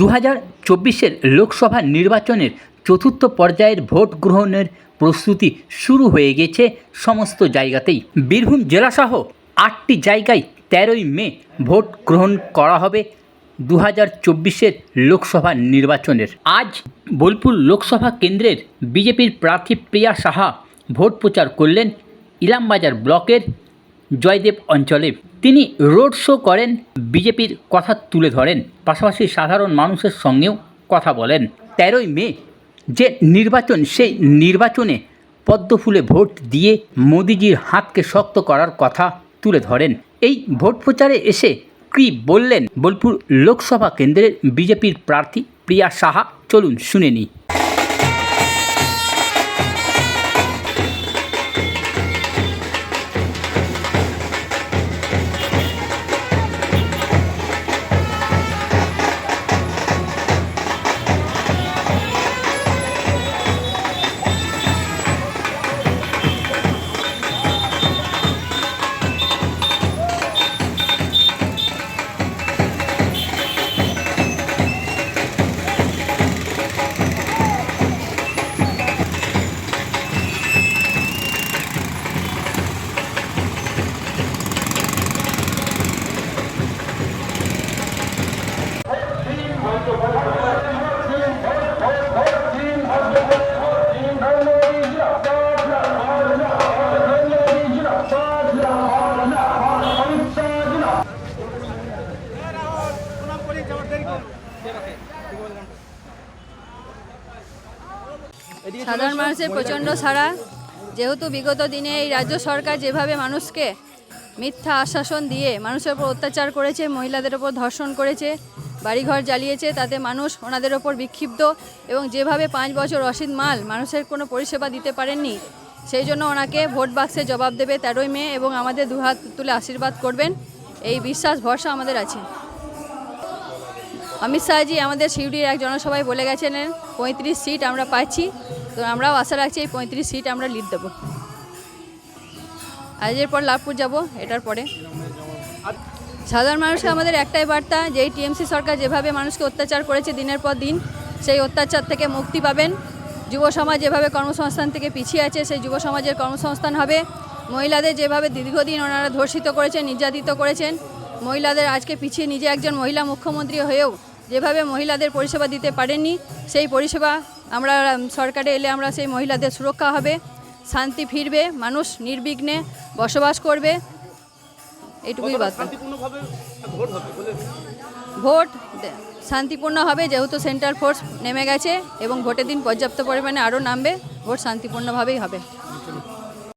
দু হাজার চব্বিশের লোকসভা নির্বাচনের চতুর্থ পর্যায়ের ভোট গ্রহণের প্রস্তুতি শুরু হয়ে গেছে সমস্ত জায়গাতেই। বীরভূম জেলাসহ আটটি জায়গায় তেরোই মে ভোট গ্রহণ করা হবে দু হাজার চব্বিশের লোকসভা নির্বাচনের। আজ বোলপুর লোকসভা কেন্দ্রের বিজেপির প্রার্থী প্রিয়া সাহা ভোট প্রচার করলেন ইলামবাজার ব্লকের জয়দেব অঞ্চলে তিনি রোড শো করেন, বিজেপির কথা তুলে ধরেন, পাশাপাশি সাধারণ মানুষের সঙ্গেও কথা বলেন। তেরোই মে যে নির্বাচন, সেই নির্বাচনে পদ্মফুলে ভোট দিয়ে মোদিজির হাতকে শক্ত করার কথা তুলে ধরেন। এই ভোট প্রচারে এসে কি বললেন? বোলপুর লোকসভা কেন্দ্রের বিজেপির প্রার্থী প্রিয়া সাহা, চলুন শুনে নিই। সাধারণ মানুষের প্রচণ্ড সাড়া। যেহেতু বিগত দিনে এই রাজ্য সরকার যেভাবে মানুষকে মিথ্যা আশ্বাসন দিয়ে মানুষের উপর অত্যাচার করেছে মহিলাদের ওপর ধর্ষণ করেছে বাড়িঘর জ্বালিয়েছে তাতে মানুষ ওনাদের ওপর বিক্ষিপ্ত এবং যেভাবে পাঁচ বছর রসিদ মাল মানুষের কোনো পরিষেবা দিতে পারেননি সেই জন্য ওনাকে ভোট বাক্সে জবাব দেবে তেরোই মে এবং আমাদের দুহাত তুলে আশীর্বাদ করবেন। এই বিশ্বাস ভরসা আমাদের আছে। অমিত শাহজি, আমাদের শিউড়ির এক জনসভায় বলে গেছেন পঁয়ত্রিশ সিট আমরা পাচ্ছি। তো আমরাও আশা রাখছি এই পঁয়ত্রিশ সিট আমরা লিড দেবো। আজের পর লাভপুর যাব, এটার পরে। সাধারণ মানুষকে আমাদের একটাই বার্তা যে টিএমসি সরকার যেভাবে মানুষকে অত্যাচার করেছে দিনের পর দিন, সেই অত্যাচার থেকে মুক্তি পাবেন। যুব সমাজ যেভাবে কর্মসংস্থান থেকে পিছিয়ে আছে, সেই যুব সমাজের কর্মসংস্থান হবে। মহিলাদের যেভাবে দীর্ঘদিন ওনারা ধর্ষিত করেছেন, নির্যাতিত করেছেন, মহিলাদের আজকে পিছিয়ে নিজে একজন মহিলা মুখ্যমন্ত্রী হয়েও যেভাবে মহিলাদের পরিষেবা দিতে পারেনি সেই পরিষেবা আমরা সরকারে এলে আমরা সেই মহিলাদের সুরক্ষা হবে শান্তি ফিরবে মানুষ নির্বিঘ্নে বসবাস করবে এইটুকুই বার্তা ভোট শান্তিপূর্ণ হবে যেহেতু সেন্ট্রাল ফোর্স নেমে গেছে এবং ভোটের দিন পর্যাপ্ত পরিমাণে আরও নামবে ভোট শান্তিপূর্ণভাবেই হবে।